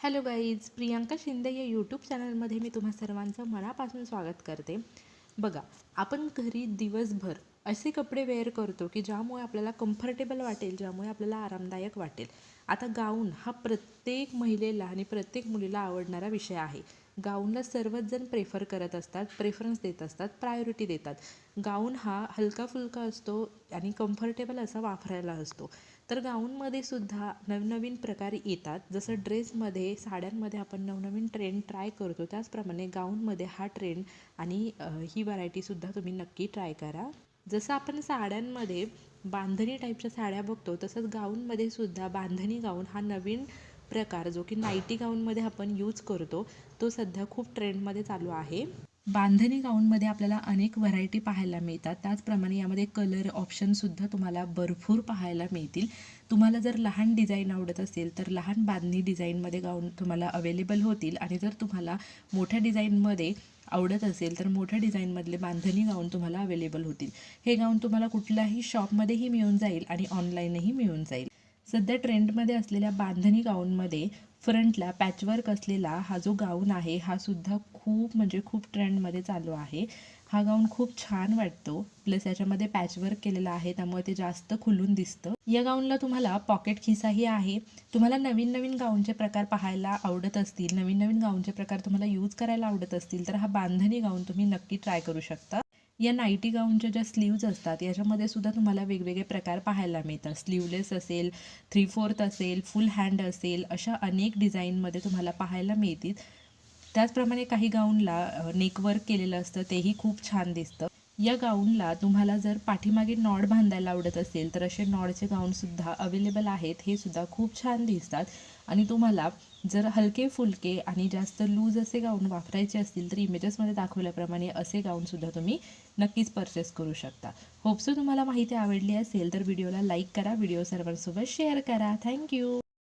Hello guys Priyanka Shinde या YouTube चॅनलमध्ये मी तुम्हा सर्वांचं मनापासून स्वागत करते. बघा आपण घरी दिवसभर असे कपडे वेअर करतो की ज्यामुळे आपल्याला कम्फर्टेबल वाटेल ज्यामुळे आपल्याला आरामदायक वाटेल. आता गाऊन हा प्रत्येक महिलेला आणि प्रत्येक मुलीला आवडणारा विषय आहे. गाऊनला सर्वच जण प्रेफर करत असतात प्रेफरन्स देत असतात प्रायोरिटी देतात. गाऊन हा हलका फुलका असतो आणि कम्फर्टेबल असा वापरायला असतो. तर गाऊनमध्ये सुद्धा नवनवीन प्रकार येतात. जसं ड्रेसमध्ये साड्यांमध्ये आपण नवनवीन ट्रेंड ट्राय करतो त्याचप्रमाणे गाऊनमध्ये हा ट्रेंड आणि ही व्हरायटीसुद्धा तुम्ही नक्की ट्राय करा. जसं आपण साड्यांमध्ये बांधणी टाईपच्या साड्या बघतो तसंच गाऊनमध्ये सुद्धा बांधणी गाऊन हा नवीन प्रकार जो की नाईटी गाऊनमध्ये आपण यूज करतो तो सध्या खूप ट्रेंडमध्ये चालू आहे. बांधणी गाऊनमध्ये आपल्याला अनेक व्हरायटी पाहायला मिळतात. त्याचप्रमाणे यामध्ये कलर ऑप्शनसुद्धा तुम्हाला भरपूर पाहायला मिळतील. तुम्हाला जर लहान डिझाईन आवडत असेल तर लहान बांधणी डिझाईनमध्ये गाऊन तुम्हाला अवेलेबल होतील. आणि जर तुम्हाला मोठ्या डिझाईनमध्ये आवडत असेल तर मोठ्या डिझाईनमधले बांधणी गाऊन तुम्हाला अवेलेबल होतील. हे गाऊन तुम्हाला कुठल्याही शॉपमध्येही मिळून जाईल आणि ऑनलाईनही मिळून जाईल. सध्या ट्रेंडमध्ये असलेल्या बांधणी गाऊनमध्ये फ्रंटला पॅचवर्क असलेला हा जो गाऊन आहे हा सुद्धा खूप म्हणजे खूप ट्रेंडमध्ये चालू आहे. हा गाऊन खूप छान वाटतो. प्लस याच्यामध्ये पॅचवर्क केलेला आहे त्यामुळे ते जास्त खुलून दिसतं. या गाऊनला तुम्हाला पॉकेट खिसाही आहे. तुम्हाला नवीन नवीन गाऊनचे प्रकार पाहायला आवडत असतील नवीन नवीन गाऊनचे प्रकार तुम्हाला यूज करायला आवडत असतील तर हा बांधणी गाऊन तुम्ही नक्की ट्राय करू शकता. या नाईटी गाऊनच्या ज्या स्लीव्ज असतात याच्यामध्ये सुद्धा तुम्हाला वेगवेगळे प्रकार पाहायला मिळतात. स्लीवलेस असेल थ्री फोर्थ असेल फुल हँड असेल अशा अनेक डिझाईनमध्ये तुम्हाला पाहायला मिळतील. त्याचप्रमाणे काही गाऊनला नेकवर्क केलेलं असतं तेही खूप छान दिसतं. या गाऊनला तुम्हाला जर पाठीमागे नॉड बांधायला आवडत असेल तर असे नॉडचे गाऊनसुद्धा अवेलेबल आहेत. हे सुद्धा खूप छान दिसतात. आणि तुम्हाला जर हलके फुलके आणि जास्त लूज असे गाऊन वापरायचे असतील तर इमेजेसमध्ये दाखवल्याप्रमाणे असे गाऊनसुद्धा तुम्ही नक्कीच परचेस करू शकता. होपसो तुम्हाला माहिती आवडली असेल तर व्हिडिओला लाईक करा व्हिडिओ सर्वांसोबत शेअर करा. थँक्यू